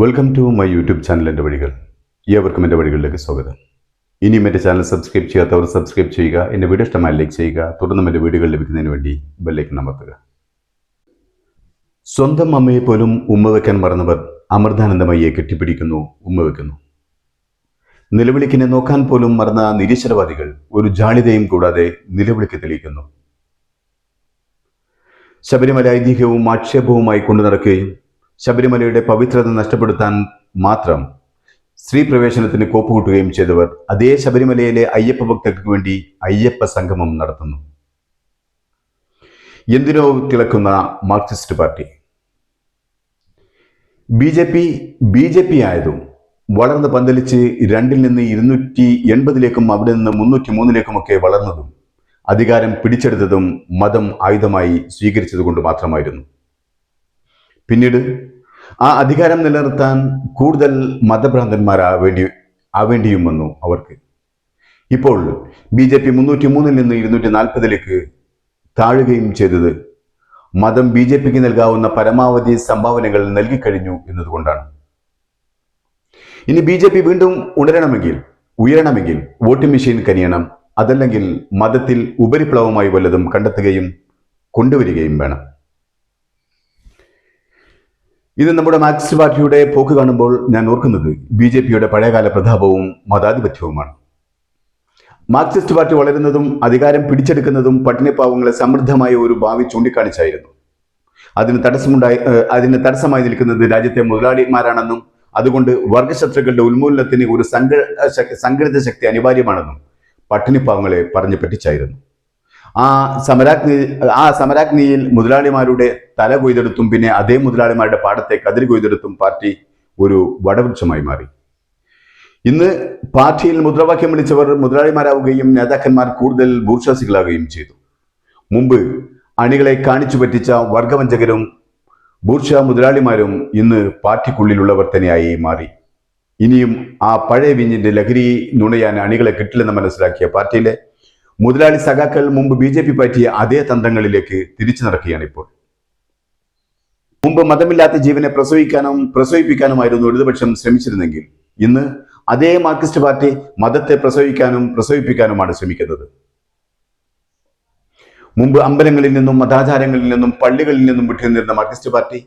Welcome to my YouTube channel എന്റെ വഴികൾ. ഏവർക്കും എന്റെ വഴികളിലേക്ക് സ്വാഗതം. ഇനിയും എന്റെ ചാനൽ സബ്സ്ക്രൈബ് ചെയ്യാത്തവർ സബ്സ്ക്രൈബ് ചെയ്യുക എന്റെ വീഡിയോ ഇഷ്ടമായി ലൈക്ക് ചെയ്യുക തുടർന്നും എന്റെ വീഡിയോകൾ ലഭിക്കുന്നതിന് വേണ്ടി ബെല്ലേക്ക് അമർത്തുക. സ്വന്തം അമ്മയെ പോലും ഉമ്മ വെക്കാൻ മറന്നവർ അമൃതാനന്ദമയ്യെ കെട്ടിപ്പിടിക്കുന്നു ഉമ്മ വെക്കുന്നു. നിലവിളിക്കിനെ നോക്കാൻ പോലും മറന്ന നിരീശ്വരവാദികൾ ഒരു ജാളിതയും കൂടാതെ നിലവിളിക്ക് തെളിയിക്കുന്നു. ശബരിമല ഐതിഹ്യവും ആക്ഷേപവുമായി കൊണ്ടു നടക്കുകയും ശബരിമലയുടെ പവിത്രത നഷ്ടപ്പെടുത്താൻ മാത്രം സ്ത്രീ പ്രവേശനത്തിന് കോപ്പുകൂട്ടുകയും ചെയ്തവർ അതേ ശബരിമലയിലെ അയ്യപ്പ ഭക്തർക്ക് വേണ്ടി അയ്യപ്പ സംഗമം നടത്തുന്നു. എന്തിനോ തിളക്കുന്ന Marxist party. B J P B J P ആയതും വളർന്ന് പന്തലിച്ച് രണ്ടിൽ നിന്ന് ഇരുന്നൂറ്റി എൺപതിലേക്കും അവിടെ നിന്ന് മുന്നൂറ്റി മൂന്നിലേക്കുമൊക്കെ വളർന്നതും അധികാരം പിടിച്ചെടുത്തതും മതം ആയുധമായി സ്വീകരിച്ചതുകൊണ്ട് മാത്രമായിരുന്നു. പിന്നീട് ആ അധികാരം നിലനിർത്താൻ കൂടുതൽ മതഭ്രാന്തന്മാരാവേണ്ടി ആവേണ്ടിയും വന്നു അവർക്ക്. ഇപ്പോൾ ബി ജെ പി മുന്നൂറ്റി മൂന്നിൽ നിന്ന് ഇരുന്നൂറ്റി നാൽപ്പതിലേക്ക് താഴുകയും ചെയ്തത് മതം ബി ജെ പിക്ക് നൽകാവുന്ന പരമാവധി സംഭാവനകൾ നൽകിക്കഴിഞ്ഞു എന്നതുകൊണ്ടാണ്. ഇനി ബി ജെ പി വീണ്ടും ഉണരണമെങ്കിൽ ഉയരണമെങ്കിൽ വോട്ടിംഗ് മെഷീൻ കനിയണം. അതല്ലെങ്കിൽ മതത്തിൽ ഉപരിപ്ലവമായി വല്ലതും കണ്ടെത്തുകയും കൊണ്ടുവരികയും വേണം. ഇത് നമ്മുടെ മാർക്സിസ്റ്റ് പാർട്ടിയുടെ പോക്ക് കാണുമ്പോൾ ഞാൻ ഓർക്കുന്നത് ബി ജെ പിയുടെ പഴയകാല പ്രതാപവും മതാധിപത്യവുമാണ്. മാർക്സിസ്റ്റ് പാർട്ടി വളരുന്നതും അധികാരം പിടിച്ചെടുക്കുന്നതും പട്ടിണിപ്പാവങ്ങളെ സമൃദ്ധമായ ഒരു ഭാവി ചൂണ്ടിക്കാണിച്ചായിരുന്നു. അതിന് തടസ്സമുണ്ടായി അതിന് തടസ്സമായി നിൽക്കുന്നത് രാജ്യത്തെ മുതലാളിമാരാണെന്നും അതുകൊണ്ട് വർഗശത്രുക്കളുടെ ഉന്മൂലനത്തിന് ഒരു സംഘ സംഘടിത ശക്തി അനിവാര്യമാണെന്നും പട്ടിണിപ്പാവങ്ങളെ പറഞ്ഞു പറ്റിച്ചായിരുന്നു. ആ സമരാഗ്നി ആ സമരാഗ്നിയിൽ മുതലാളിമാരുടെ തല കൊയ്തെടുത്തും പിന്നെ അതേ മുതലാളിമാരുടെ പാടത്തെ കതിരി കൊയ്തെടുത്തും പാർട്ടി ഒരു വടവൃക്ഷമായി മാറി. ഇന്ന് പാർട്ടിയിൽ മുദ്രാവാക്യം വിളിച്ചവർ മുതലാളിമാരാവുകയും നേതാക്കന്മാർ കൂടുതൽ ഭൂർശ്വാസികളാവുകയും ചെയ്തു. മുമ്പ് അണികളെ കാണിച്ചു പറ്റിച്ച വർഗവഞ്ചകരും ബൂർഷ മുതലാളിമാരും ഇന്ന് പാർട്ടിക്കുള്ളിലുള്ളവർ തന്നെയായി മാറി. ഇനിയും ആ പഴയ വിഞ്ഞിന്റെ ലഹരി നുണയാൻ അണികളെ കിട്ടില്ലെന്ന് മനസ്സിലാക്കിയ പാർട്ടിയിലെ മുതലാളി സഖാക്കൾ മുമ്പ് ബി ജെ പി പറ്റിയ അതേ തന്ത്രങ്ങളിലേക്ക് തിരിച്ചു നടക്കുകയാണ് ഇപ്പോൾ. മുമ്പ് മതമില്ലാത്ത ജീവനെ പ്രസവിക്കാനും പ്രസവിപ്പിക്കാനുമായിരുന്നു ഇടതുപക്ഷം ശ്രമിച്ചിരുന്നെങ്കിൽ ഇന്ന് അതേ മാർക്സിസ്റ്റ് പാർട്ടി മതത്തെ പ്രസവിക്കാനും പ്രസവിപ്പിക്കാനുമാണ് ശ്രമിക്കുന്നത്. മുമ്പ് അമ്പലങ്ങളിൽ നിന്നും മതാചാരങ്ങളിൽ നിന്നും പള്ളികളിൽ നിന്നും വിട്ടുനിന്നിരുന്ന മാർക്സിസ്റ്റ് പാർട്ടി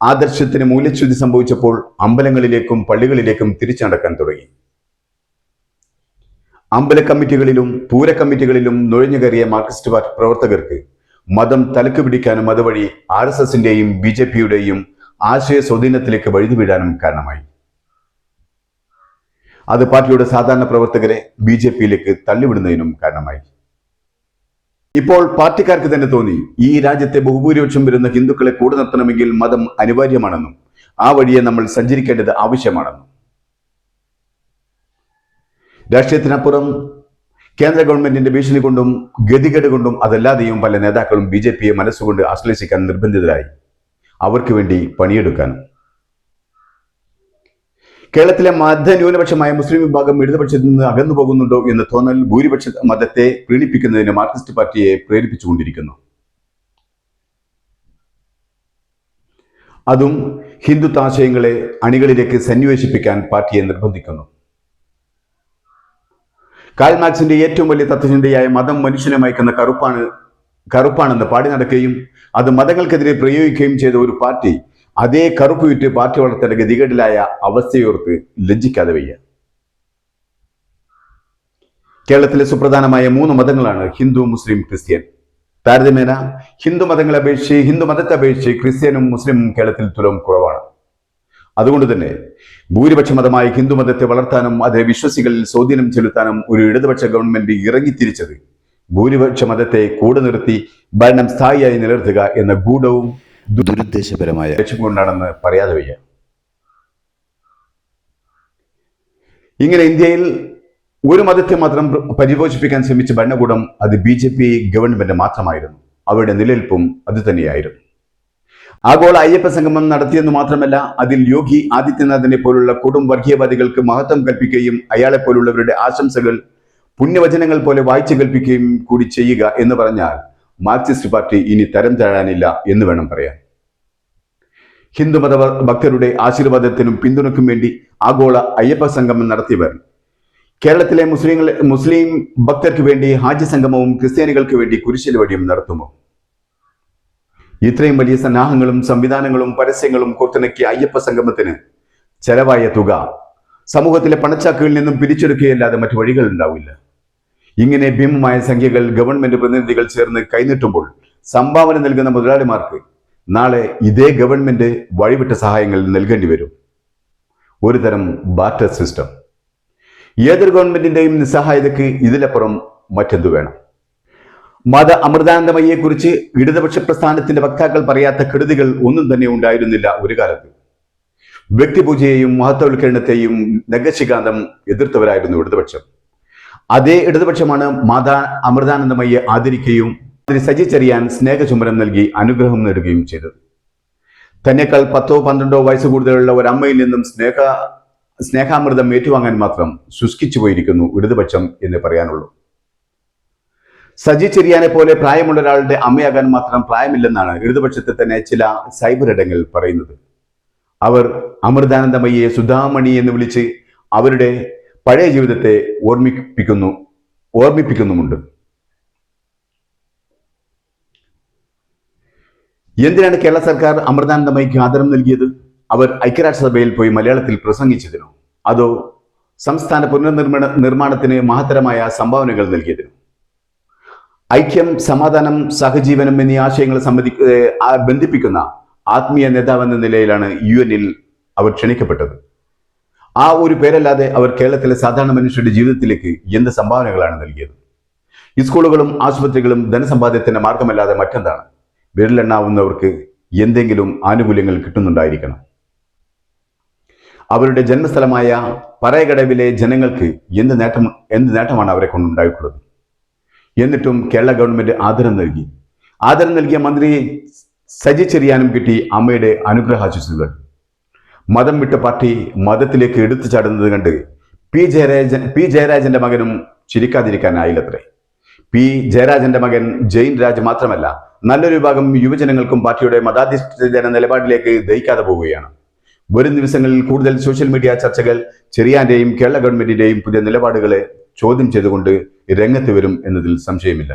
ആദർശത്തിന് മൂല്യച്യുതി സംഭവിച്ചപ്പോൾ അമ്പലങ്ങളിലേക്കും പള്ളികളിലേക്കും തിരിച്ചു നടക്കാൻ തുടങ്ങി. അമ്പല കമ്മിറ്റികളിലും പൂര കമ്മിറ്റികളിലും നുഴഞ്ഞു കയറിയ മാർക്സിസ്റ്റ് പാർട്ടി പ്രവർത്തകർക്ക് മതം തലക്ക് പിടിക്കാനും അതുവഴി ആർ എസ് എസിന്റെയും ബി ജെ പിയുടെയും ആശയ സ്വാധീനത്തിലേക്ക് വഴുതി വീഴാനും കാരണമായി. അത് പാർട്ടിയുടെ സാധാരണ പ്രവർത്തകരെ ബി ജെ പിയിലേക്ക് തള്ളിവിടുന്നതിനും കാരണമായി. ഇപ്പോൾ പാർട്ടിക്കാർക്ക് തന്നെ തോന്നി ഈ രാജ്യത്തെ ബഹുഭൂരിപക്ഷം വരുന്ന ഹിന്ദുക്കളെ കൂടെ നിർത്തണമെങ്കിൽ മതം അനിവാര്യമാണെന്നും ആ വഴിയെ നമ്മൾ സഞ്ചരിക്കേണ്ടത് ആവശ്യമാണെന്നും. രാഷ്ട്രീയത്തിനപ്പുറം കേന്ദ്ര ഗവൺമെന്റിന്റെ ഭീഷണി കൊണ്ടും ഗതികേട് കൊണ്ടും അതല്ലാതെയും പല നേതാക്കളും ബി ജെ പിയെ മനസ്സുകൊണ്ട് ആശ്ലേഷിക്കാൻ നിർബന്ധിതരായി. അവർക്ക് വേണ്ടി പണിയെടുക്കാനും കേരളത്തിലെ മതന്യൂനപക്ഷമായ മുസ്ലിം വിഭാഗം ഇടതുപക്ഷത്തിൽ നിന്ന് അകന്നു പോകുന്നുണ്ടോ എന്ന തോന്നൽ ഭൂരിപക്ഷ മതത്തെ പ്രീണിപ്പിക്കുന്നതിന് മാർക്സിസ്റ്റ് പാർട്ടിയെ പ്രേരിപ്പിച്ചുകൊണ്ടിരിക്കുന്നു. അതും ഹിന്ദുത്വ ആശയങ്ങളെ അണികളിലേക്ക് സന്നിവേശിപ്പിക്കാൻ പാർട്ടിയെ നിർബന്ധിക്കുന്നു. കാൽ മാർക്സിന്റെ ഏറ്റവും വലിയ തത്വചിന്തയായ മതം മനുഷ്യനെ മയക്കുന്ന കറുപ്പാണ് കറുപ്പാണെന്ന് പാടി നടക്കുകയും അത് മതങ്ങൾക്കെതിരെ പ്രയോഗിക്കുകയും ചെയ്ത ഒരു പാർട്ടി അതേ കറുപ്പ് വിറ്റ് പാർട്ടി വളർത്തേണ്ട ഗതികേടിലായ അവസ്ഥയോർത്ത് ലജ്ജിക്കാതെ വയ്യ. കേരളത്തിലെ സുപ്രധാനമായ മൂന്ന് മതങ്ങളാണ് ഹിന്ദു മുസ്ലിം ക്രിസ്ത്യൻ. താരതമ്യേന ഹിന്ദു മതങ്ങളെ അപേക്ഷിച്ച് ഹിന്ദു മതത്തെ അപേക്ഷിച്ച് ക്രിസ്ത്യനും മുസ്ലിമും കേരളത്തിൽ തുലം കുറവാണ്. അതുകൊണ്ട് തന്നെ ഭൂരിപക്ഷ മതമായ ഹിന്ദുമതത്തെ വളർത്താനും അതിലെ വിശ്വസികളിൽ സ്വാധീനം ചെലുത്താനും ഒരു ഇടതുപക്ഷ ഗവൺമെന്റ് ഇറങ്ങിത്തിരിച്ചത്. ഭൂരിപക്ഷ മതത്തെ കൂടെ നിർത്തി ഭരണം സ്ഥായിയായി നിലനിർത്തുക എന്ന ഗൂഢവും ദുരുദ്ദേശപരമായ ലക്ഷ്യം കൊണ്ടാണെന്ന് പറയാതെ വയ്യ. ഇങ്ങനെ ഇന്ത്യയിൽ ഒരു മതത്തെ മാത്രം പരിപോഷിപ്പിക്കാൻ ശ്രമിച്ച ഭരണകൂടം അത് ബി ജെ പി ഗവൺമെന്റ് മാത്രമായിരുന്നു. അവരുടെ നിലനിൽപ്പും അത് തന്നെയായിരുന്നു. ആഗോള അയ്യപ്പ സംഗമം നടത്തിയെന്ന് മാത്രമല്ല അതിൽ യോഗി ആദിത്യനാഥിനെ പോലുള്ള കൊടും വർഗീയവാദികൾക്ക് മഹത്വം കൽപ്പിക്കുകയും അയാളെ പോലുള്ളവരുടെ ആശംസകൾ പുണ്യവചനങ്ങൾ പോലെ വായിച്ചു കൽപ്പിക്കുകയും കൂടി ചെയ്യുക എന്ന് പറഞ്ഞാൽ മാർക്സിസ്റ്റ് പാർട്ടി ഇനി തരം താഴാനില്ല എന്ന് വേണം പറയാൻ. ഹിന്ദുമത ഭക്തരുടെ ആശീർവാദത്തിനും പിന്തുണക്കും വേണ്ടി ആഗോള അയ്യപ്പ സംഗമം നടത്തിയവർ. കേരളത്തിലെ മുസ്ലിങ്ങൾ മുസ്ലിം ഭക്തർക്ക് വേണ്ടി ഹാജി സംഗമവും ക്രിസ്ത്യാനികൾക്ക് വേണ്ടി കുരിശിൽ വഴിയും നടത്തുമോ? ഇത്രയും വലിയ സന്നാഹങ്ങളും സംവിധാനങ്ങളും പരസ്യങ്ങളും കോർത്തിണക്കിയ അയ്യപ്പ സംഗമത്തിന് ചെലവായ തുക സമൂഹത്തിലെ പണച്ചാക്കുകളിൽ നിന്നും പിരിച്ചെടുക്കുകയല്ലാതെ മറ്റു വഴികൾ ഉണ്ടാവില്ല. ഇങ്ങനെ ഭീമമായ സംഖ്യകൾ ഗവൺമെന്റ് പ്രതിനിധികൾ ചേർന്ന് കൈനീട്ടുമ്പോൾ സംഭാവന നൽകുന്ന മുതലാളിമാർക്ക് നാളെ ഇതേ ഗവൺമെന്റ് വഴിവിട്ട സഹായങ്ങൾ നൽകേണ്ടി വരും. ഒരു തരം ബാറ്റർ സിസ്റ്റം. ഏതൊരു ഗവൺമെന്റിന്റെയും നിസ്സഹായതയ്ക്ക് ഇതിലപ്പുറം മറ്റെന്തു വേണം? മത അമൃതാനന്ദമയ്യെക്കുറിച്ച് ഇടതുപക്ഷ പ്രസ്ഥാനത്തിന്റെ വക്താക്കൾ പറയാത്ത കെടുതികൾ ഒന്നും തന്നെ ഉണ്ടായിരുന്നില്ല ഒരു കാലത്ത്. വ്യക്തിപൂജയെയും മഹത്വവൽക്കരണത്തെയും നഗശികാന്തം എതിർത്തവരായിരുന്നു ഇടതുപക്ഷം. അതേ ഇടതുപക്ഷമാണ് മാതാ അമൃതാനന്ദമയ്യെ ആദരിക്കുകയും അതിന് സജി സ്നേഹചുമരം നൽകി അനുഗ്രഹം നേടുകയും ചെയ്തത്. തന്നെക്കാൾ പത്തോ പന്ത്രണ്ടോ വയസ്സ് കൂടുതലുള്ള ഒരു അമ്മയിൽ നിന്നും സ്നേഹ സ്നേഹാമൃതം ഏറ്റുവാങ്ങാൻ മാത്രം ശുഷ്കിച്ചു പോയിരിക്കുന്നു ഇടതുപക്ഷം എന്ന് പറയാനുള്ളൂ. സജി ചെറിയാനെ പോലെ പ്രായമുള്ള ഒരാളുടെ അമ്മയാകാൻ മാത്രം പ്രായമില്ലെന്നാണ് ഇടതുപക്ഷത്തെ തന്നെ ചില സൈബർ ഇടങ്ങൾ പറയുന്നത്. അവർ അമൃതാനന്ദമയ്യെ സുധാമണി എന്ന് വിളിച്ച് അവരുടെ പഴയ ജീവിതത്തെ ഓർമ്മിപ്പിക്കുന്നു ഓർമ്മിപ്പിക്കുന്നുമുണ്ട്. എന്തിനാണ് കേരള സർക്കാർ അമൃതാനന്ദമയ്ക്ക് ആദരം നൽകിയത്? അവർ ഐക്യരാഷ്ട്രസഭയിൽ പോയി മലയാളത്തിൽ പ്രസംഗിച്ചതിനോ? അതോ സംസ്ഥാന പുനർനിർമ്മാണ നിർമ്മാണത്തിന് മഹത്തരമായ സംഭാവനകൾ നൽകിയതിനോ? ഐക്യം സമാധാനം സഹജീവനം എന്നീ ആശയങ്ങൾ സംബന്ധി ബന്ധിപ്പിക്കുന്ന ആത്മീയ നേതാവ് എന്ന നിലയിലാണ് യു എനിൽ അവർ ക്ഷണിക്കപ്പെട്ടത്. ആ ഒരു പേരല്ലാതെ അവർ കേരളത്തിലെ സാധാരണ മനുഷ്യരുടെ ജീവിതത്തിലേക്ക് എന്ത് സംഭാവനകളാണ് നൽകിയത്? സ്കൂളുകളും ആശുപത്രികളും ധനസമ്പാദ്യത്തിന്റെ മാർഗമല്ലാതെ മറ്റെന്താണ്? വിരലെണ്ണാവുന്നവർക്ക് എന്തെങ്കിലും ആനുകൂല്യങ്ങൾ കിട്ടുന്നുണ്ടായിരിക്കണം. അവരുടെ ജന്മസ്ഥലമായ പറയകടവിലെ ജനങ്ങൾക്ക് എന്ത് നേട്ടം എന്ത് നേട്ടമാണ് അവരെ കൊണ്ടുണ്ടായിട്ടുള്ളത് എന്നിട്ടും കേരള ഗവൺമെന്റ് ആദരം നൽകി. ആദരം നൽകിയ മന്ത്രി സജി ചെറിയാനും കിട്ടി അമ്മയുടെ അനുഗ്രഹാശിസുകൾ. മതം വിട്ട പാർട്ടി മതത്തിലേക്ക് എടുത്തു ചാടുന്നത് കണ്ട് പി ജയരാജൻ പി ജയരാജന്റെ മകനും ചിരിക്കാതിരിക്കാനായില്ലത്രേ. പി ജയരാജന്റെ മകൻ ജയിൻ രാജ് മാത്രമല്ല നല്ലൊരു വിഭാഗം യുവജനങ്ങൾക്കും പാർട്ടിയുടെ മതാധിഷ്ഠിത നിലപാടിലേക്ക് ദഹിക്കാതെ പോവുകയാണ്. വരും ദിവസങ്ങളിൽ കൂടുതൽ സോഷ്യൽ മീഡിയ ചർച്ചകൾ ചെറിയാന്റെയും കേരള ഗവൺമെന്റിന്റെയും പുതിയ നിലപാടുകളെ ചോദ്യം ചെയ്തുകൊണ്ട് രംഗത്ത് വരും എന്നതിൽ സംശയമില്ല.